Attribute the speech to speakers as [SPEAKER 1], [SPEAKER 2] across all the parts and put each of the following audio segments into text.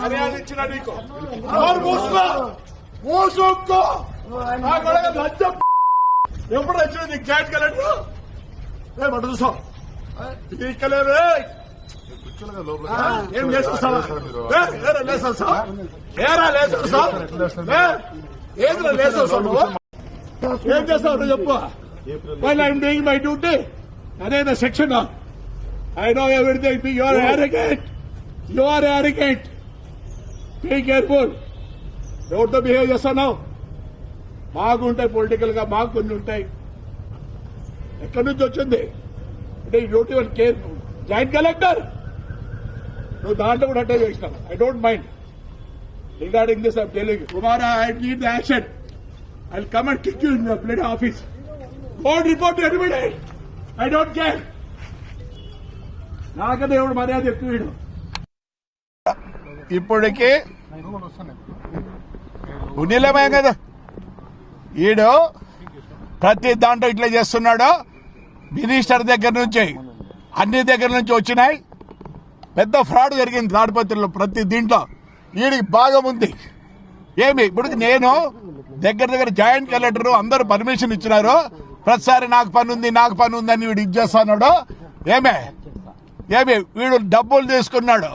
[SPEAKER 1] మర్యాద ఇచ్చిన నీకు మోసుకో నా కొడక ఎప్పుడు వచ్చిన నీకు జాయింట్ కలెక్టర్ ఏ మటు చూసావు ఇక్కలేదే ఏం లేసేస్తావా ఏరా ఏదిరా నువ్వు? ఏం చేస్తావు చెప్పు. While I'm doing my duty, section I know everything you are arrogant. You are arrogant. Be careful. ఎవరితో బిహేవ్ చేస్తున్నావు మాకు ఉంటాయి పొలిటికల్గా మాకు కొన్ని ఉంటాయి. ఎక్కడి నుంచి వచ్చింది? అంటే duty one care joint collector? నువ్వు దాంట్లో కూడా అట్టే చేసినావు. I don't mind regarding this I'm telling Kumar I need the action I come and kick you in your blood office gourd report ఎనిమిడే ఐ డోంట్ కేర్ నాకనే దేవుడు మర్యాద ఎక్కువ ఇప్పటికే ఇప్పటికి కదా. ఈడు ప్రతి దాంట్లో ఇట్లా చేస్తున్నాడు. మినిస్టర్ దగ్గర నుంచి అన్ని దగ్గర నుంచి వచ్చినాయి. పెద్ద ఫ్రాడ్ జరిగింది తాడిపత్రిలో ప్రతి దీంట్లో. వీడికి భాగం ఉంది. ఏమి? ఇప్పుడు నేను దగ్గర దగ్గర జాయింట్ కలెక్టర్ అందరూ పర్మిషన్ ఇచ్చినారు. ప్రతిసారి నాకు పని ఉంది నాకు పని ఉంది అని వీడు ఇచ్చేస్తున్నాడు. ఏమే? ఏమి? వీడు డబ్బులు తీసుకున్నాడు.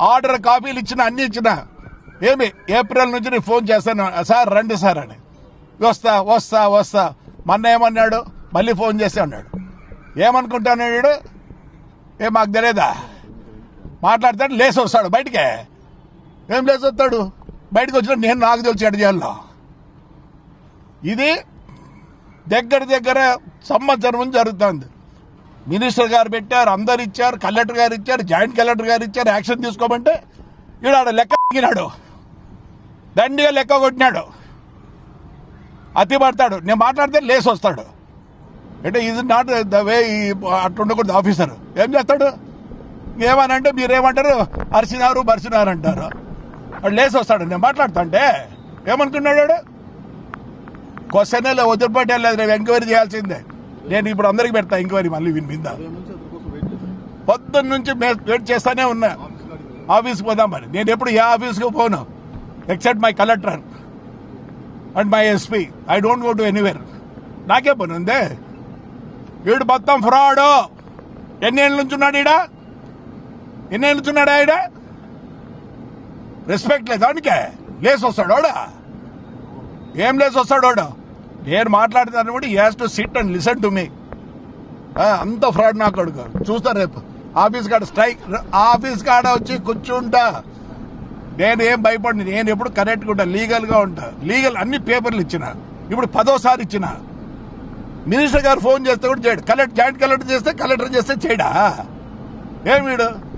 [SPEAKER 1] ఆర్డర్ కాపీలు ఇచ్చిన అన్ని ఇచ్చిన. ఏమి? ఏప్రిల్ నుంచి నేను ఫోన్ చేస్తాను. సార్ రండి సార్ అని. వస్తా వస్తా వస్తా. మొన్న ఏమన్నాడు? మళ్ళీ ఫోన్ చేస్తే అన్నాడు. ఏమనుకుంటాను వీడు? ఏ మాకు తెలియదా మాట్లాడతాడు లేచి వస్తాడు బయటికే. ఏం లేచి వస్తాడు బయటకు వచ్చినాడు నేను నాకు తెలిసి ఎడ చేయాలో. ఇది దగ్గర దగ్గర సంవత్సరం నుంచి జరుగుతుంది. మినిస్టర్ గారు పెట్టారు అందరు ఇచ్చారు కలెక్టర్ గారు ఇచ్చారు జాయింట్ కలెక్టర్ గారు ఇచ్చారు యాక్షన్ తీసుకోమంటే ఈడాడు లెక్క తగ్గినాడు దండిగా లెక్క కొట్టినాడు. అతి పడతాడు. నేను మాట్లాడితే లేసి వస్తాడు అంటే ఇది నాట్ ద వే అట్లా ఉండకూడదు ఆఫీసర్ ఏం చేస్తాడు? ఏమనంటే మీరేమంటారు? అరిసినారు బరిసినారు అంటారు వాడు లేసి వస్తాడు. నేను మాట్లాడుతా అంటే ఏమనుకున్నాడు వాడు? క్వశ్చన్ వదిలిపెట్టే లేదు. రేపు ఎంక్వైరీ చేయాల్సిందే. నేను ఇప్పుడు అందరికి పెడతా ఎంక్వైరీ మళ్ళీ విని మీద పొద్దున్న నుంచి మే- వెయిట్ చేస్తానే ఉన్నా. ఆఫీస్కి పోదాం మరి. నేను ఎప్పుడు ఏ ఆఫీస్కి పోను except my collector and my SP. I don't go to anywhere. నాకే పని ఉందే? వీడు మొత్తం ఫ్రాడ్. ఏళ్ళ నుంచి ఉన్నాడు ఈడ? ఎన్నేళ్ళ నుంచి ఉన్నాడా రెస్పెక్ట్ లేదు దానికే. లేసి వస్తాడు ఏం లేసి వస్తాడు నేను మాట్లాడతాను కూడా has to sit and listen to me అంత ఫ్రాడ్ నాకు అడుగు చూస్తా రేపు. ఆఫీస్ కాడ స్ట్రైక్ ఆఫీస్ కాడ వచ్చి కూర్చుంటా. నేను ఏం భయపడి నేను ఎప్పుడు కరెక్ట్గా ఉంటా లీగల్గా ఉంటా. లీగల్ అన్ని పేపర్లు ఇచ్చిన. ఇప్పుడు పదోసారి ఇచ్చిన. మినిస్టర్ గారు ఫోన్ చేస్తే కూడా చేయడు. కలెక్టర్ జాయింట్ కలెక్టర్ చేస్తే కలెక్టర్ చేస్తే చేయడా? ఏం వీడు?